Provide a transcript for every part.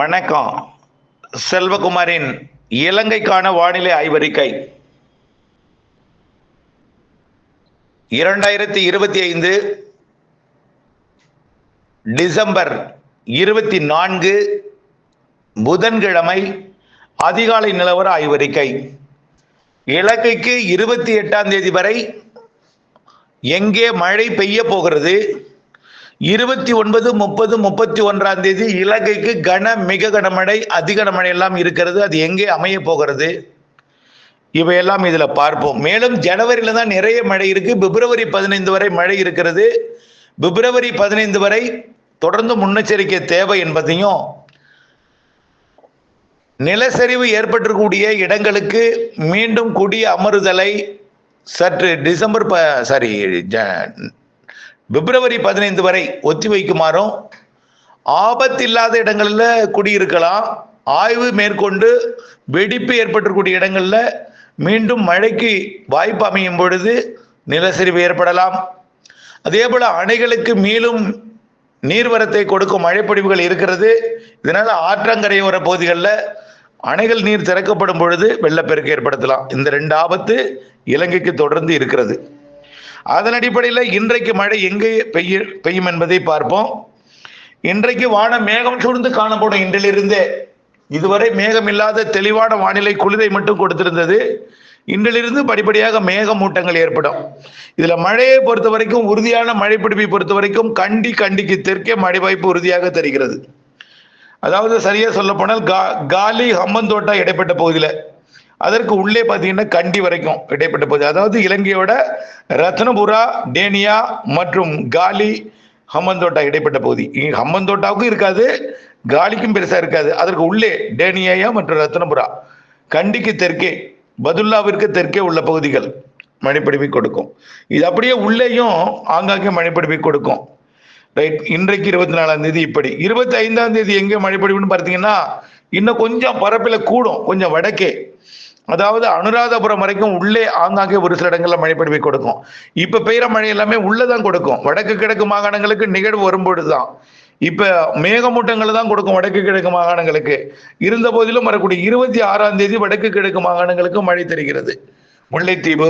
வணக்கம். செல்வகுமாரின் இலங்கைக்கான வானிலை ஆய்வறிக்கை. இரண்டாயிரத்தி இருபத்தி ஐந்து டிசம்பர் இருபத்தி நான்கு புதன்கிழமை அதிகாலை நிலவர ஆய்வறிக்கை. இலங்கைக்கு இருபத்தி எட்டாம் தேதி வரை எங்கே மழை பெய்ய போகிறது? இருபத்தி ஒன்பது முப்பது முப்பத்தி ஒன்றாம் தேதி இலங்கைக்கு கன மிக கனமழை அதி கனமழை எல்லாம் இருக்கிறது. அது எங்கே அமைய போகிறது? இவையெல்லாம் இதில் பார்ப்போம். மேலும் ஜனவரியில தான் நிறைய மழை இருக்கு. பிப்ரவரி பதினைந்து வரை மழை இருக்கிறது. பிப்ரவரி பதினைந்து வரை தொடர்ந்து முன்னெச்சரிக்கை தேவை என்பதையும் நிலச்சரிவு ஏற்பட்டிருக்கக்கூடிய இடங்களுக்கு மீண்டும் குடி அமருதலை சற்று டிசம்பர் ப சாரி பிப்ரவரி பதினைந்து வரை ஒத்தி வைக்குமாறும் ஆபத்தில்லாத இடங்களில் குடியிருக்கலாம். ஆய்வு மேற்கொண்டு வெடிப்பு ஏற்பட்டிருக்கூடிய இடங்களில் மீண்டும் மழைக்கு வாய்ப்பு அமையும் பொழுது நிலச்சரிவு ஏற்படலாம். அதே போல அணைகளுக்கு மேலும் நீர்வரத்தை கொடுக்கும் மழைப்பொழிவுகள் இருக்கிறது. இதனால் ஆற்றங்கரையோர பகுதிகளில் அணைகள் நீர் திறக்கப்படும் பொழுது வெள்ளப்பெருக்கு ஏற்படுத்தலாம். இந்த ரெண்டு ஆபத்து இலங்கைக்கு தொடர்ந்து இருக்கிறது. அதன் அடிப்படையில் இன்றைக்கு மழை எங்கே பெய்ய பெய்யும் என்பதை பார்ப்போம். இன்றைக்கு வான மேகம் சூழ்ந்து காணப்படும் இன்றிலிருந்தே. இதுவரை மேகம் இல்லாத தெளிவான வானிலை குளிரை மட்டும் கொடுத்திருந்தது. இன்றிலிருந்து படிப்படியாக மேகமூட்டங்கள் ஏற்படும். இதுல மழையை பொறுத்த வரைக்கும் உறுதியான மழை பிடிப்பை பொறுத்த வரைக்கும் கண்டி கண்டிக்கு தெற்கே மழை வாய்ப்பு உறுதியாக தெரிகிறது. அதாவது சரியா சொல்ல போனால் கா காலி ஹம்மந்தோட்டா இடைப்பட்ட பகுதியில் அதற்கு உள்ளே பார்த்தீங்கன்னா கண்டி வரைக்கும் இடைப்பட்ட பகுதி. அதாவது இலங்கையோட ரத்னபுரா டேனியா மற்றும் காலி ஹம்மந்தோட்டா இடைப்பட்ட பகுதி. இங்கே ஹம்மந்தோட்டாவுக்கும் இருக்காது காலிக்கும் பெருசாக இருக்காது. அதற்கு உள்ளே டேனியா மற்றும் ரத்னபுரா. கண்டிக்கு தெற்கே பதுல்லாவிற்கு தெற்கே உள்ள பகுதிகள் மழைப்பிடிப்பை கொடுக்கும். இது அப்படியே உள்ளேயும் ஆங்காங்கே மழைப்பிடிப்பை கொடுக்கும். ரைட் இன்றைக்கு இருபத்தி நாலாம் தேதி இப்படி. இருபத்தி ஐந்தாம் தேதி எங்கே மழைப்பொழிவுன்னு பார்த்தீங்கன்னா இன்னும் கொஞ்சம் பரப்பில் கூடும். கொஞ்சம் வடக்கே. அதாவது அனுராதபுரம் வரைக்கும் உள்ளே ஆங்காங்கே ஒரு சில இடங்கள்ல மழைப்பொழிவை கொடுக்கும். இப்ப பெய்யற மழை எல்லாமே உள்ளதான் கொடுக்கும். வடக்கு கிழக்கு மாகாணங்களுக்கு நிகழ்வு வரும்பொழுதுதான். இப்ப மேகமூட்டங்களை தான் கொடுக்கும் வடக்கு கிழக்கு மாகாணங்களுக்கு. இருந்த போதிலும் வரக்கூடிய இருபத்தி ஆறாம் தேதி வடக்கு கிழக்கு மாகாணங்களுக்கு மழை தெரிகிறது. முல்லைத்தீவு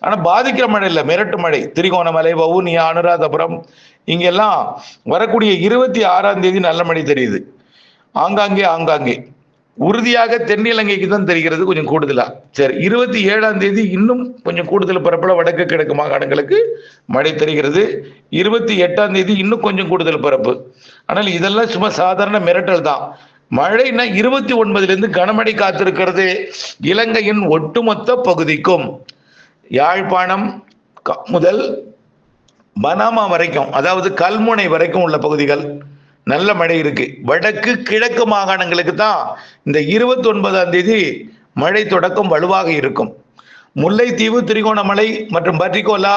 ஆனால் பாதிக்கிற மழை இல்லை மிரட்டு மழை. திரிகோணமலை வவுனியா அனுராதபுரம் இங்கெல்லாம் வரக்கூடிய இருபத்தி ஆறாம் தேதி நல்ல மழை தெரியுது. ஆங்காங்கே ஆங்காங்கே. உறுதியாக தென்னிலங்கைக்கு தான் தெரிகிறது கொஞ்சம் கூடுதலா. சரி இருபத்தி ஏழாம் தேதி இன்னும் கொஞ்சம் கூடுதல் பரப்பளவு வடக்கு கிழக்கு மாகாணங்களுக்கு மழை தெரிகிறது. இருபத்தி எட்டாம் தேதி இன்னும் கொஞ்சம் கூடுதல் பரப்பு. ஆனால் இதெல்லாம் சும்மா சாதாரண மிரட்டல் தான். மழைனா இருபத்தி ஒன்பதுலேருந்து கனமழை காத்திருக்கிறது இலங்கையின் ஒட்டுமொத்த பகுதிக்கும். யாழ்ப்பாணம் க- முதல் பனாமா வரைக்கும் அதாவது கல்முனை வரைக்கும் உள்ள பகுதிகள். நல்ல மழை இருக்கு. வடக்கு கிழக்கு மாகாணங்களுக்கு தான் இந்த இருபத்தி ஒன்பதாம் தேதி மழை தொடக்கம் வலுவாக இருக்கும். முல்லைத்தீவு திரிகோணமலை மற்றும் பர்டிகோலா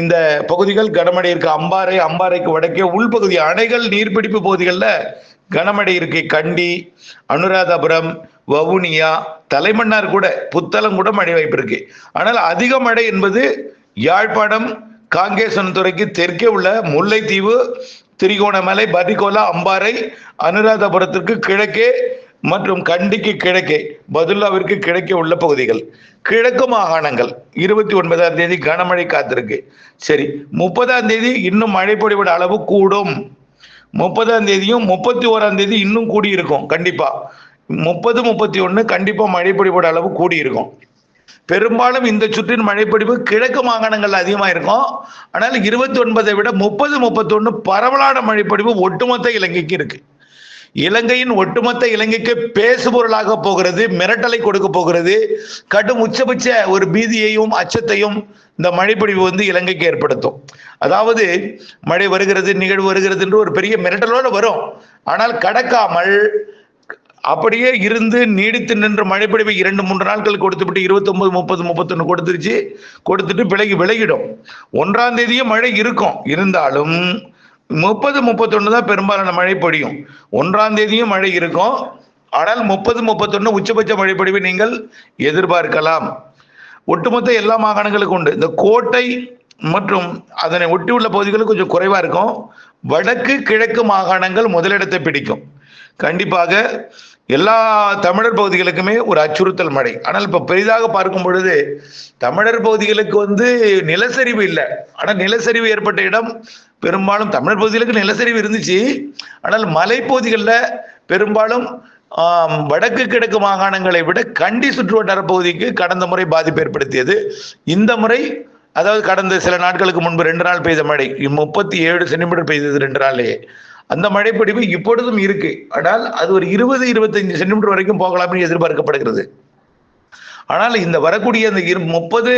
இந்த பகுதிகள் கனமழை இருக்கு. அம்பாறை அம்பாறைக்கு வடக்கே உள்பகுதி அணைகள் நீர்பிடிப்பு பகுதிகளில் கனமழை இருக்கு. கண்டி அனுராதபுரம் வவுனியா தலைமன்னார் கூட புத்தளம் கூட மழை வாய்ப்பு இருக்கு. ஆனால் அதிக மழை என்பது யாழ்ப்பாணம் காங்கேசன்துறைக்கு தெற்கே உள்ள முல்லைத்தீவு திரிகோணமலை பதிகோலா அம்பாறை அனுராதபுரத்திற்கு கிழக்கே மற்றும் கண்டிக்கு கிழக்கே பதுல்லாவிற்கு கிழக்கே உள்ள பகுதிகள். கிழக்கு மாகாணங்கள் இருபத்தி ஒன்பதாம் தேதி கனமழை காத்திருக்கு. சரி முப்பதாம் தேதி இன்னும் மழை பொழிவிட அளவு கூடும். முப்பதாம் தேதியும் முப்பத்தி ஓராம் தேதி இன்னும் கூடி இருக்கும் கண்டிப்பா. முப்பது முப்பத்தி ஒன்று கண்டிப்பா மழை அளவு கூடி இருக்கும் பெரும்பாலும் இந்த சுற்றின் மழைப்பொழிவு கிழக்கு மாகாணங்கள் அதிகமாக இருக்கும் ஆனால் இருபத்தி ஒன்பதை விட முப்பது முப்பத்தொன்னு பரவலான மழைப்பொழிவு ஒட்டுமொத்த இலங்கைக்கு இருக்கு. இலங்கையின் ஒட்டுமொத்த இலங்கைக்கு பேசுபொருளாக போகிறது மிரட்டலை கொடுக்க போகிறது. கடும் உச்சபட்ச ஒரு பீதியையும் அச்சத்தையும் இந்த மழைப்பொழிவு வந்து இலங்கைக்கு ஏற்படுத்தும். அதாவது மழை வருகிறது நிகழ்வு வருகிறது என்று ஒரு பெரிய மிரட்டலோடு வரும். ஆனால் கடக்காமல் அப்படியே இருந்து நீடித்து நின்ற மழைப்பொழிவை இரண்டு மூன்று நாட்கள் கொடுத்துவிட்டு இருபத்தி முப்பது முப்பத்தொன்று கொடுத்துருச்சு. கொடுத்துட்டு விலகி விலகிடும். ஒன்றாம் தேதியும் மழை இருக்கும். இருந்தாலும் முப்பது முப்பத்தொன்று தான் பெரும்பாலான மழை பொழியும். ஒன்றாம் தேதியும் மழை இருக்கும். ஆனால் முப்பது முப்பத்தொன்று உச்சபட்ச மழை நீங்கள் எதிர்பார்க்கலாம். ஒட்டுமொத்த எல்லா மாகாணங்களுக்கும் உண்டு. இந்த கோட்டை மற்றும் அதனை ஒட்டியுள்ள பகுதிகளுக்கு கொஞ்சம் குறைவாக இருக்கும். வடக்கு கிழக்கு மாகாணங்கள் முதலிடத்தை பிடிக்கும். கண்டிப்பாக எல்லா தமிழர் பகுதிகளுக்குமே ஒரு அச்சுறுத்தல் மழை. ஆனால் இப்ப பெரிதாக பார்க்கும் பொழுது தமிழர் பகுதிகளுக்கு வந்து நிலச்சரிவு இல்லை. ஆனால் நிலச்சரிவு ஏற்பட்ட இடம் பெரும்பாலும் தமிழர் பகுதிகளுக்கு நிலச்சரிவு இருந்துச்சு. ஆனால் மலைப்பகுதிகளில் பெரும்பாலும் வடக்கு கிழக்கு மாகாணங்களை விட கண்டி சுற்றுவட்டார பகுதிக்கு கடந்த முறை பாதிப்பு ஏற்படுத்தியது. இந்த முறை அதாவது கடந்த சில நாட்களுக்கு முன்பு ரெண்டு நாள் பெய்த மழை. முப்பத்தி ஏழு சென்டிமீட்டர் பெய்தது ரெண்டு நாள்லேயே. அந்த மழைப்பொழிவு இப்பொழுதும் இருக்கு. ஆனால் அது ஒரு இருபது இருபத்தஞ்சு சென்டிமீட்டர் வரைக்கும் போகலாம்னு எதிர்பார்க்கப்படுகிறது. ஆனால் இந்த வரக்கூடிய அந்த இரு முப்பது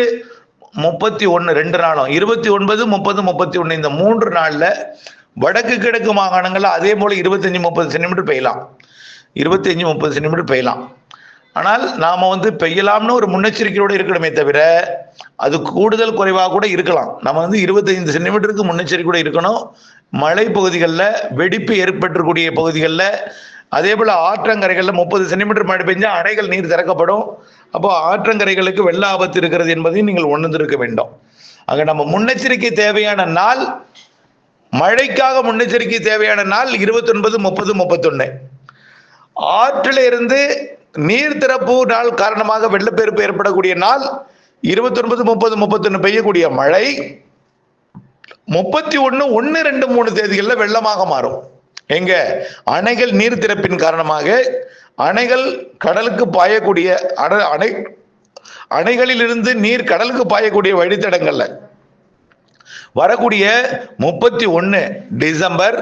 முப்பத்தி ஒன்று ரெண்டு நாளும் இருபத்தி ஒன்பது முப்பது முப்பத்தி ஒன்று இந்த மூன்று நாளில் வடக்கு கிழக்கு மாகாணங்களில் அதே போல் இருபத்தஞ்சி முப்பது சென்டிமீட்டர் பெய்யலாம். இருபத்தஞ்சி முப்பது சென்டிமீட்டர் பெய்யலாம். ஆனால் நாம வந்து பெய்யலாம்னு ஒரு முன்னெச்சரிக்கையோடு இருக்கணுமே தவிர அது கூடுதல் குறைவாக கூட இருக்கலாம். நம்ம வந்து இருபத்தைந்து சென்டிமீட்டருக்கு முன்னெச்சரிக்கையோடு இருக்கணும். மலை பகுதிகளில் வெடிப்பு ஏற்பட்டுக்கூடிய பகுதிகளில் அதே போல் ஆற்றங்கரைகளில் முப்பது சென்டிமீட்டர் மழை பெஞ்சால் அணைகள் நீர் திறக்கப்படும். அப்போ ஆற்றங்கரைகளுக்கு வெள்ள ஆபத்து இருக்கிறது என்பதையும் நீங்கள் உணர்ந்திருக்க வேண்டும். ஆக நம்ம முன்னெச்சரிக்கை தேவையான நாள் மழைக்காக முன்னெச்சரிக்கை தேவையான நாள் இருபத்தொன்பது முப்பது முப்பத்தொன்று ஆற்றிலிருந்து நீர் திறப்பு நாள் காரணமாக வெள்ளப்பெருக்கு ஏற்படக்கூடிய நாள் இருபத்தி ஒன்பது முப்பது முப்பத்தொன்னு பெய்யக்கூடிய மழை முப்பத்தி ஒன்று ஒன்னு ரெண்டு மூணு தேதிகளில் வெள்ளமாக மாறும். எங்க? அணைகள் நீர் திறப்பின் காரணமாக அணைகள் கடலுக்கு பாயக்கூடிய அணை அணை அணைகளிலிருந்து நீர் கடலுக்கு பாயக்கூடிய வழித்தடங்கள்ல வரக்கூடிய முப்பத்தி ஒன்று டிசம்பர்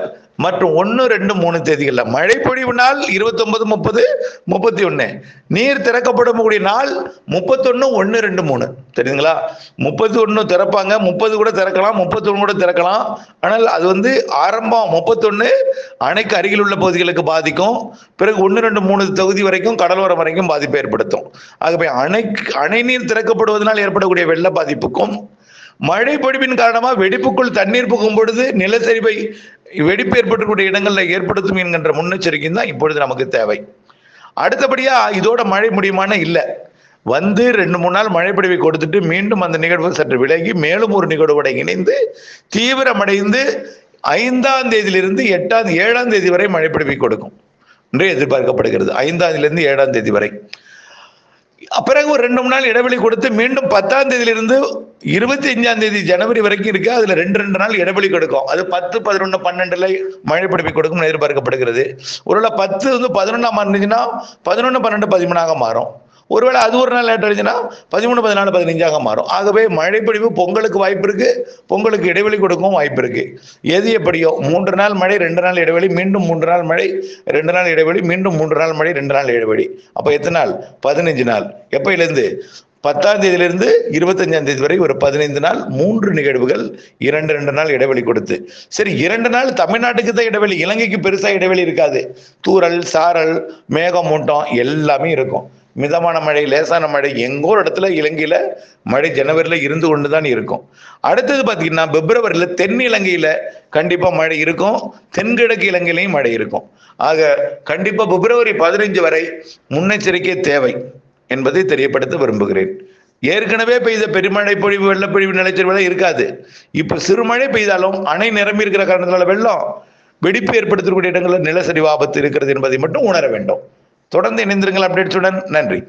மற்றும் ஒன்று ரெண்டு மூணு தேதிகளில். மழை பொழிவு நாள் இருபத்தொன்பது முப்பது முப்பத்தி ஒன்று நீர் திறக்கப்படக்கூடிய நாள் முப்பத்தொன்று ஒன்று ரெண்டு மூணு. தெரியுதுங்களா? முப்பத்தி ஒன்று திறப்பாங்க. முப்பது கூட திறக்கலாம். முப்பத்தொன்று கூட திறக்கலாம். ஆனால் அது வந்து ஆரம்பம் முப்பத்தொன்று அணைக்கு அருகில் உள்ள பகுதிகளுக்கு பாதிக்கும். பிறகு ஒன்று ரெண்டு மூணு தொகுதி வரைக்கும் கடலோரம் வரைக்கும் பாதிப்பை ஏற்படுத்தும். ஆகவே அணை அணை நீர் திறக்கப்படுவதனால் ஏற்படக்கூடிய வெள்ள பாதிப்புக்கும் மழை பொழிவின் காரணமாக வெடிப்புக்குள் தண்ணீர் புகும் பொழுது நிலச்சரிவை வெடிப்பு ஏற்படக்கூடிய இடங்களில் ஏற்படுத்தும் என்கின்ற முன்னெச்சரிக்கை தான் இப்பொழுது நமக்கு தேவை. அடுத்தபடியா இதோட மழை முடியுமான இல்லை. வந்து ரெண்டு மூணு நாள் மழை பொழிவை கொடுத்துட்டு மீண்டும் அந்த நிகழ்வு சற்று விலகி மேலும் ஒரு நிகழ்வோட இணைந்து தீவிரமடைந்து ஐந்தாம் தேதியிலிருந்து எட்டாம் ஏழாம் தேதி வரை மழை பொழிவை கொடுக்கும். என்று எதிர்பார்க்கப்படுகிறது. ஐந்தாம் தேதியிலிருந்து ஏழாம் தேதி வரை. பிறகு ஒரு ரெண்டு மூணு நாள் இடைவெளி கொடுத்து மீண்டும் பத்தாம் தேதியிலிருந்து இருபத்தி அஞ்சாம் தேதி ஜனவரி வரைக்கும் இருக்கு. அதுல ரெண்டு ரெண்டு நாள் இடைவெளி கொடுக்கும். அது பத்து பதினொன்று பன்னெண்டுல மழை பிடிப்பு கொடுக்கும் எதிர்பார்க்கப்படுகிறது. ஒருவேளை பத்து வந்து பதினொன்றாம் இருந்துச்சுன்னா பதினொன்று பன்னெண்டு பதிமூணாக மாறும். ஒருவேளை அது ஒரு நாள் லேட் ஆயிடுச்சுன்னா பதிமூணு பதினாலு பதினஞ்சாக மாறும். ஆகவே மழைப்பொழிவு பொங்கலுக்கு வாய்ப்பு இருக்கு. பொங்கலுக்கு இடைவெளி கொடுக்கவும் வாய்ப்பு இருக்கு. எது எப்படியோ மூன்று நாள் மழை ரெண்டு நாள் இடைவெளி மீண்டும் மூன்று நாள் மழை ரெண்டு நாள் இடைவெளி மீண்டும் மூன்று நாள் மழை ரெண்டு நாள் இடைவெளி. அப்போ எத்தனை நாள்? பதினஞ்சு நாள். எப்பையிலேருந்து? பத்தாம் தேதியிலிருந்து இருபத்தஞ்சாம் தேதி வரை ஒரு பதினைந்து நாள் மூன்று நிகழ்வுகள் இரண்டு ரெண்டு நாள் இடைவெளி கொடுத்து. சரி இரண்டு நாள் தமிழ்நாட்டுக்கு தான் இடைவெளி இலங்கைக்கு பெருசாக இடைவெளி இருக்காது. தூறல் சாரல் மேகமூட்டம் எல்லாமே இருக்கும். மிதமான மழை லேசான மழை எங்கோ ஒரு இடத்துல இலங்கையில் மழை ஜனவரியில் இருந்து கொண்டு தான் இருக்கும். அடுத்தது பார்த்தீங்கன்னா பிப்ரவரியில் தென் இலங்கையில் கண்டிப்பாக மழை இருக்கும். தென்கிழக்கு இலங்கையிலையும் மழை இருக்கும். ஆக கண்டிப்பாக பிப்ரவரி பதினைஞ்சு வரை முன்னெச்சரிக்கை தேவை என்பதை தெரியப்படுத்த விரும்புகிறேன். ஏற்கனவே பெய்த பெருமழை பொழிவு வெள்ளப்பொழிவு நிலச்சரிவு இருக்காது. இப்போ சிறுமழை பெய்தாலும் அணை நிரம்பி இருக்கிற காரணத்தினால வெள்ளம் வெடிப்பு ஏற்படுத்தக்கூடிய இடங்களில் நிலச்சரிவு ஆபத்து இருக்கிறது என்பதை மட்டும் உணர வேண்டும். தொடர்ந்து இணைந்திருங்கள் அப்டேட்ஸுடன் நன்றி.